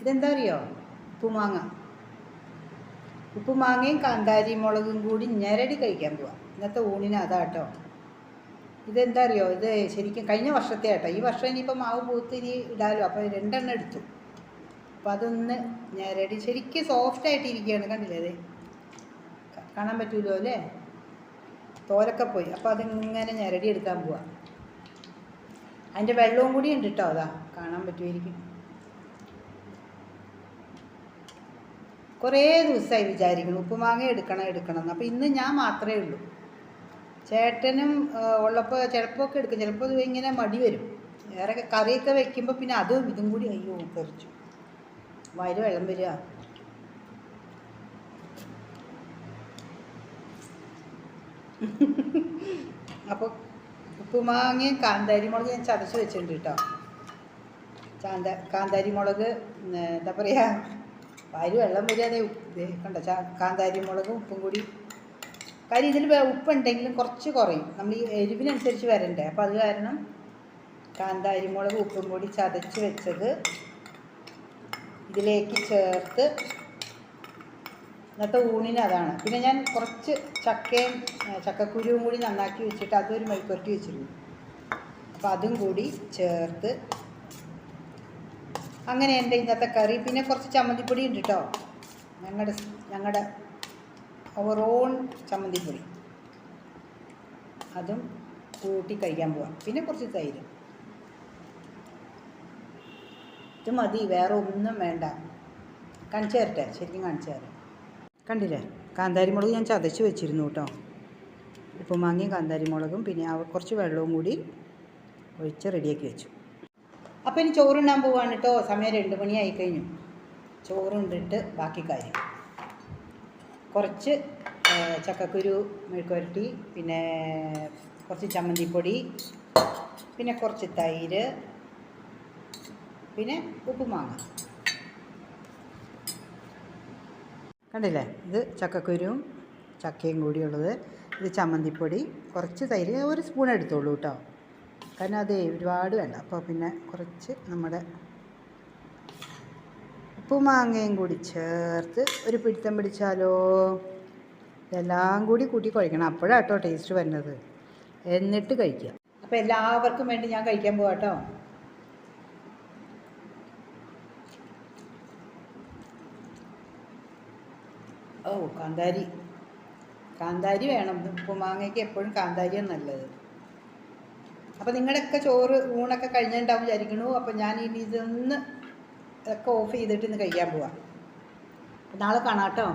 ഇതെന്താ അറിയോ ഉപ്പുമാങ്ങ. ഉപ്പുമാങ്ങയും കാന്താരി മുളകും കൂടി ഞരടി കഴിക്കാൻ പോവാം. ഇന്നത്തെ ഊണിന് അതാട്ടോ. ഇതെന്താ അറിയോ ഇത് ശരിക്കും കഴിഞ്ഞ വർഷത്തെ ആട്ടോ. ഈ വർഷം ഇനിയിപ്പോൾ മാവ് പൂത്ത് ഇനി ഇടാലോ. അപ്പോൾ രണ്ടെണ്ണം എടുത്തു. അപ്പോൾ അതൊന്ന് ഞരടി ശരിക്കും സോഫ്റ്റ് ആയിട്ടിരിക്കുകയാണ് കണ്ടില്ലേ അത് കാണാൻ പറ്റൂലോ അല്ലേ? തോലൊക്കെ പോയി. അപ്പോൾ അതിങ്ങനെ ഞരടി എടുക്കാൻ പോവാം. അതിന്റെ വെള്ളവും കൂടി ഉണ്ട് കേട്ടോ അതാ കാണാൻ പറ്റുമായിരിക്കും കുറേ ദിവസമായി വിചാരിക്കുന്നു. ഉപ്പുമാങ്ങ എടുക്കണം എടുക്കണം എന്ന്. അപ്പോൾ ഇന്ന് ഞാൻ മാത്രമേ ഉള്ളൂ. ചേട്ടനും ഉള്ളപ്പോൾ ചിലപ്പോൾ ഒക്കെ എടുക്കും. ചിലപ്പോൾ ഇങ്ങനെ മടി വരും. വേറെ കറിയൊക്കെ വെക്കുമ്പോൾ പിന്നെ അതും ഇതും കൂടി അയ്യോ തെറിച്ചു വയറ് വെള്ളം വരിക. അപ്പോൾ ഉപ്പുമാങ്ങയും കാന്താരി മുളക് ഞാൻ ചതച്ച് വെച്ചിട്ടുണ്ട് കേട്ടോ. ചാന്ത കാന്താരി മുളക് എന്താ പറയുക വയറ് വെള്ളം വരികയാണെ കണ്ട കാന്താരി മുളകും ഉപ്പും കൂടി. കാര്യം ഇതിൽ ഉപ്പുണ്ടെങ്കിലും കുറച്ച് കുറയും. നമ്മൾ ഈ എരിവിനനുസരിച്ച് വരണ്ടേ. അപ്പോൾ അത് കാരണം കാന്താരി മുളക് ഉപ്പും കൂടി ചതച്ച് വെച്ചത് ഇതിലേക്ക് ചേർത്ത് ഇന്നത്തെ ഊണിന് അതാണ്. പിന്നെ ഞാൻ കുറച്ച് ചക്കയും ചക്കക്കുരുവും കൂടി നന്നാക്കി വെച്ചിട്ട് അതൊരു മെഴുക്കുരട്ടി വെച്ചിരുന്നു. അപ്പം അതും കൂടി ചേർത്ത് അങ്ങനെ എന്റെ ഇന്നത്തെ കറി. പിന്നെ കുറച്ച് ചമ്മന്തിപ്പൊടി ഉണ്ട് കേട്ടോ ഞങ്ങളുടെ ഞങ്ങളുടെ അവർ ഓൺ ചമ്മന്തിപ്പൊടി. അതും കൂട്ടി കഴിക്കാൻ പോവാം. പിന്നെ കുറച്ച് തൈര്. ഇത് മതി വേറെ ഒന്നും വേണ്ട. കാണിച്ചു ശരിക്കും കാണിച്ചു കണ്ടില്ലേ? കാന്താരി മുളക് ഞാൻ ചതച്ച് വെച്ചിരുന്നു കേട്ടോ ഉപ്പുമാങ്ങയും കാന്താരി മുളകും പിന്നെ കുറച്ച് വെള്ളവും കൂടി ഒഴിച്ച് റെഡിയാക്കി വെച്ചു. അപ്പോൾ ഇനി ചോറുണ്ണാൻ പോവാണ് കേട്ടോ സമയം രണ്ട് മണിയായി കഴിഞ്ഞു. ചോറുണ്ടിട്ട് ബാക്കി കാര്യം. കുറച്ച് ചക്കക്കുരു മെഴുക്കുരട്ടി പിന്നെ കുറച്ച് ചമ്മന്തിപ്പൊടി പിന്നെ കുറച്ച് തൈര് പിന്നെ ഉപ്പുമാങ്ങ. കണ്ടില്ലേ? ഇത് ചക്കക്കുരുവും ചക്കയും കൂടിയുള്ളത്. ഇത് ചമ്മന്തിപ്പൊടി കുറച്ച് തൈര് ഒരു സ്പൂൺ എടുത്തോളൂ കേട്ടോ കാരണം അതേ ഒരുപാട് വേണ്ട. അപ്പോൾ പിന്നെ കുറച്ച് നമ്മുടെ ഉപ്പുമാങ്ങയും കൂടി ചേർത്ത് ഒരു പിടുത്തം പിടിച്ചാലോ? ഇതെല്ലാം കൂടി കൂട്ടി കഴിക്കണം. അപ്പോഴാണ് കേട്ടോ ടേസ്റ്റ് വരുന്നത്. എന്നിട്ട് കഴിക്കുക. അപ്പോൾ എല്ലാവർക്കും വേണ്ടി ഞാൻ കഴിക്കാൻ പോവാം കേട്ടോ ഓ കാന്താരി. കാന്താരി വേണം. ഉപ്പുമാങ്ങയ്ക്ക് എപ്പോഴും കാന്താരിയാണ് നല്ലത്. അപ്പോൾ നിങ്ങളുടെയൊക്കെ ചോറ് ഊണൊക്കെ കഴിഞ്ഞിട്ടുണ്ടാവും വിചാരിക്കണു. അപ്പോൾ ഞാൻ ഇനി ഇതൊന്ന് ഒക്കെ ഓഫ് ചെയ്തിട്ട് ഇന്ന് കഴിക്കാൻ പോവാം. നാളെ കാണാം കേട്ടോ.